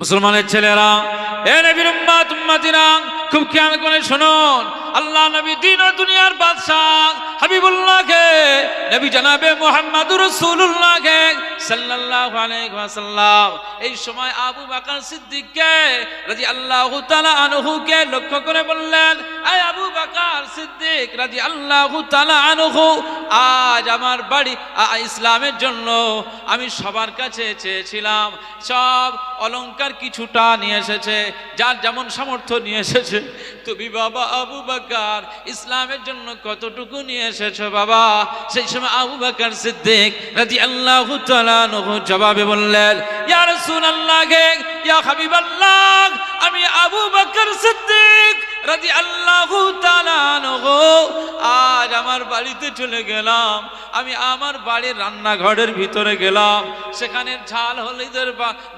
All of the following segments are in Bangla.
মুসলমানের ছেলেরা, এ নবীর উম্মাত, উম্মাতিরা, খুব খেয়াল করে শুনুন। আল্লাহ নবী দিন ও দুনিয়ার বাদশাহ হাবিবুল্লাহকে, নবী জানাবে মুহাম্মাদুর রাসূলুল্লাহকে সাল্লাল্লাহু আলাইহি ওয়াসাল্লাম। এই সময় আবু বকর সিদ্দিককে রাদিয়াল্লাহু তাআলা আনহুকে লক্ষ্য করে বললেন, আয় আবু বকর সিদ্দিক, রাদিয়াল্লাহু তাআলা আনহু আজ আমার বাড়ি ইসলামের জন্য আমি সবার কাছে চেয়েছিলাম। সব অলংকার কিছুটা নিয়ে এসেছে, যার যেমন সামর্থ্য নিয়ে এসেছে। তুমি বাবা আবু বাকার, ইসলামের জন্য কতটুকু নিয়ে এসেছ বাবা? সেই সময় আবু বাকার সিদ্দিক রাজি আল্লাহ জবাবে বললেন, ইয়া রাসূলুল্লাহ ইয়া হাবিবাল্লাহ, আমি আবু বাকর সিদ্দিক রাজি আল্লাহ আজ আমার বাড়িতে চলে গেলাম। আমি আমার বাড়ির রান্নাঘরের ভিতরে গেলাম। সেখানে ঝাল, হলিদের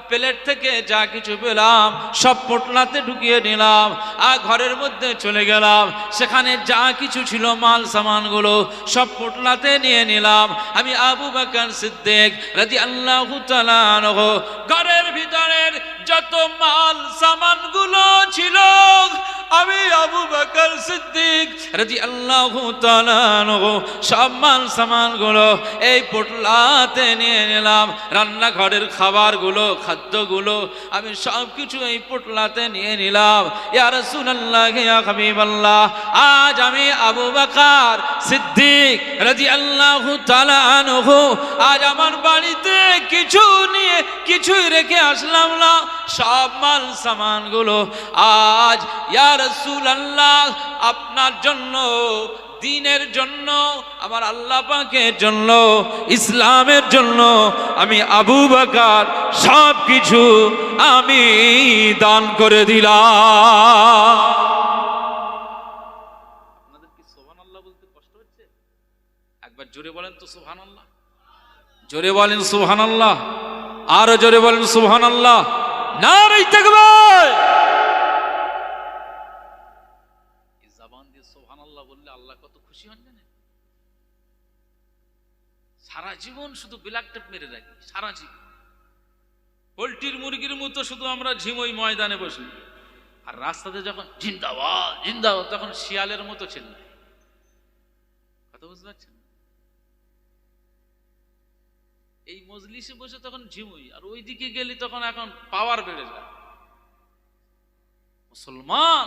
প্লেট থেকে যা কিছু পেলাম, সব পোটলাতে ঢুকিয়ে নিলাম আর ঘরের মধ্যে চলে গেলাম। সেখানে যা কিছু ছিল, মাল, সামানগুলো সব পোটলাতে নিয়ে নিলাম। আমি আবু বাকার সিদ্দিক রাজি আল্লাহ ঘরের ভিতরের যত মাল সামানগুলো ছিল, আমি আবু বকর সিদ্দিক রাজি আল্লাহ সব মাল সামানগুলো এই পোটলাতে নিয়ে নিলাম। রান্নাঘরের খাবারগুলো, খাদ্যগুলো, আমি সব কিছু এই পোটলাতে নিয়ে নিলাম। ইয়া রাসূলুল্লাহ, ইয়া আজ আমি আবু বকর সিদ্দিক রাজি আল্লাহ আজ আমার বাড়িতে কিছু নিয়ে কিছুই রেখে আসলাম না। সব মাল সামানগুলো আজ, ইয়া রাসূলুল্লাহ, আপনার জন্য, দিনের জন্য, আমার আল্লাহ পাকের জন্য, ইসলামের জন্য, আমি আবু বকর সব কিছু আমি দান করে দিলাম। কি সুবহানাল্লাহ বলতে কষ্ট একবার জোরে বলেন তো সুবহানাল্লাহ। জোরে বলেন সুবহানাল্লাহ। আরও জোরে বলেন সুবহানাল্লাহ। জবান দিয়ে বললে আল্লাহ কত খুশি হন জানেন? সারা জীবন শুধু ব্ল্যাক টেপ মেরে রাখি, সারা জীবন। পোলট্রির, মুরগির মতো শুধু আমরা ঝিমই ময়দানে বসি। আর রাস্তাতে যখন জিন্দাবাদ জিন্দাবাদ, তখন শিয়ালের মতো চিল্লায়। কথা বুঝতে পারছেন? এই মজলিসে বসে তখন ঝিমুই, আর ওইদিকে গেলে তখন এখন পাওয়ার বেড়ে যায়। মুসলমান!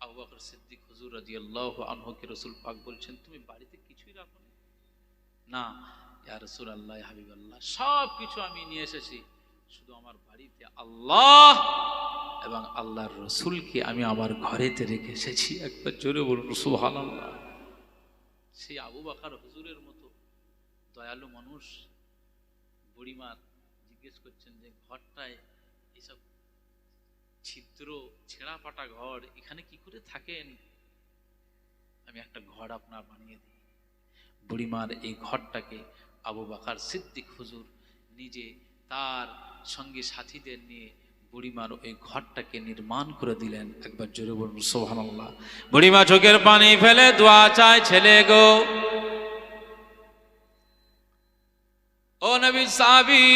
আবু সিদ্দিক হুজুর রাদিয়াল্লাহু আনহুকে রাসূল পাক বলছেন, তুমি বাড়িতে কিছুই রাখো না? না, ইয়া রাসূলুল্লাহ, ইয়া হাবিবাল্লাহ, সব কিছু আমি নিয়ে এসেছি। শুধু আমার বাড়িতে আল্লাহ এবং আল্লাহর রসুলকে আমি আমার ঘরেতে রেখে এসেছি। একবার জোরে বলুন, সুবহানাল্লাহ। সেই আবু বাকার হুজুরের মতো দয়ালু মানুষ বুড়িমার জিজ্ঞেস করছেন যে, ঘরটায় এসব ছিদ্র ছেঁড়া পাটা ঘর, এখানে কি করে থাকেন? আমি একটা ঘর আপনার বানিয়ে দিই। বুড়িমার এই ঘরটাকে আবু বাকার সিদ্দিক হুজুর নিজে তার সঙ্গে সাথীদের নিয়ে বুড়িমার ওই ঘরটাকে নির্মাণ করে দিলেন। একবার জোরে বলুন সোহানাল্লাহ বুড়িমা চোখের পানি ফেলে দোয়া চায়, ছেলে গো। ও নবী সাবি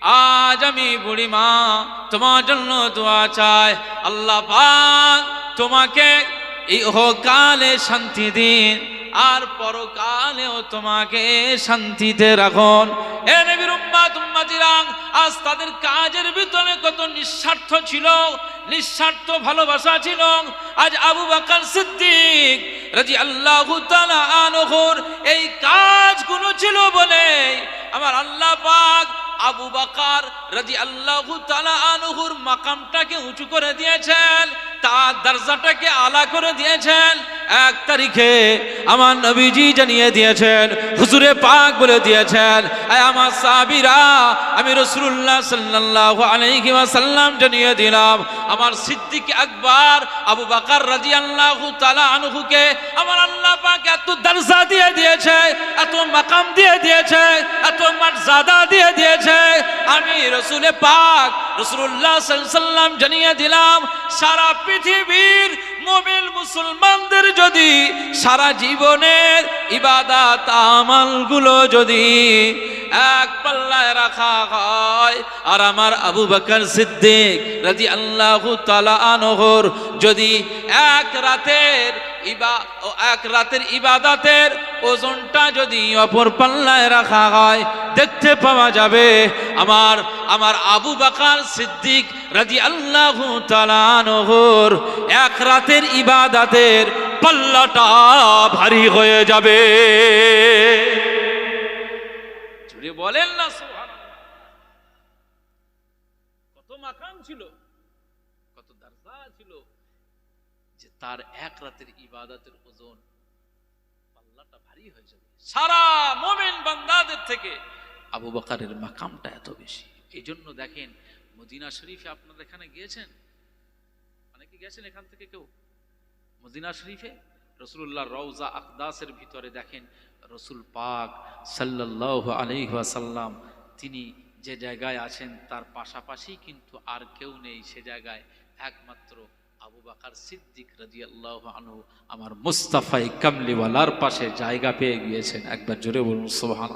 আজ আমি বুড়িমা তোমার জন্য দোয়া চাই। আল্লাহ পাক তোমাকে ইহকালে শান্তি দিন। আর পরকালেও তোমাকে শান্তিতে রাখুন। এ উম্মাতিরাং আজ তাদের কাজের ভিতরে কত নিঃস্বার্থ ছিল, নিঃস্বার্থ ভালোবাসা ছিল। আজ আবু বকর সিদ্দিক রাজি আল্লাহ আনহুর এই কাজগুলো ছিল বলে আমার আল্লাহ পাক আবু বাকার রাজি আল্লাহ আনহুর মাকামটাকে উঁচু করে দিয়েছেন, তার দরজাটাকে আলা করে দিয়েছেন। এক তারিখে আমার নবীজি জানিয়ে দিয়েছেন, হুজুরে পাক বলে দিয়েছেন, আয় আমার সাবিরা আমি রসুল্লাহ সাল্লাল্লাহু আলাইহি ওয়াসাল্লাম জানিয়ে দিলাম, আমার সিদ্দিক আকবর, আবু বাকার রাজি আল্লাহ আনহুকে, আমার আল্লাহ পাক এত দরজা দিয়ে দিয়েছে, এত মাকাম দিয়ে দিয়েছে, এত মর্যাদা দিয়ে দিয়েছে, আমি রসুলে পাক রসুল্লাহ সাল্লাম জানিয়ে দিলাম, সারা পৃথিবীর মোমিল মুসলমানদের যদি সারা জীবনের ইবাদাত, আমালগুলো যদি এক পাল্লায় রাখা হয়, আর আমার আবু বকর সিদ্দিক রাজি আল্লাহ তালা আনহর যদি এক রাতের এক রাতের ইবাদাতের ওজনটা যদি অপর পাল্লায় রাখা হয়, দেখতে পাওয়া যাবে আমার আমার আবু বাকার সিদ্দিক রাজি আল্লাহ তালানহর এক রাতের ইবাদাতের পাল্লাটা ভারী হয়ে যাবে বলেন না। কত মাকাম ছিল কত দরজা ছিল যে তার এক রাতের ইবাদতের ওজন পাল্লাটা ভারী হয়ে যাবে। সারা মোমেন বান্দাদের থেকে আবু বকারের মাকামটা এত বেশি। এই জন্য দেখেন, মদিনা শরীফে আপনারা এখানে গিয়েছেন? অনেকে গেছেন এখান থেকে কেউ? মদিনা শরীফে? রসুল্লাহ রওজা আকদাসের ভিতরে দেখেন, রসুল পাক সাল্লাহ আলহাসাল্লাম তিনি যে জায়গায় আছেন, তার পাশাপাশি কিন্তু আর কেউ নেই সে জায়গায়। একমাত্র আবু বাকার সিদ্দিক রাজি আল্লাহ আনু আমার মুস্তাফাই কামলিওয়ালার পাশে জায়গা পেয়ে গিয়েছেন। একবার জোরে বলুন সোহান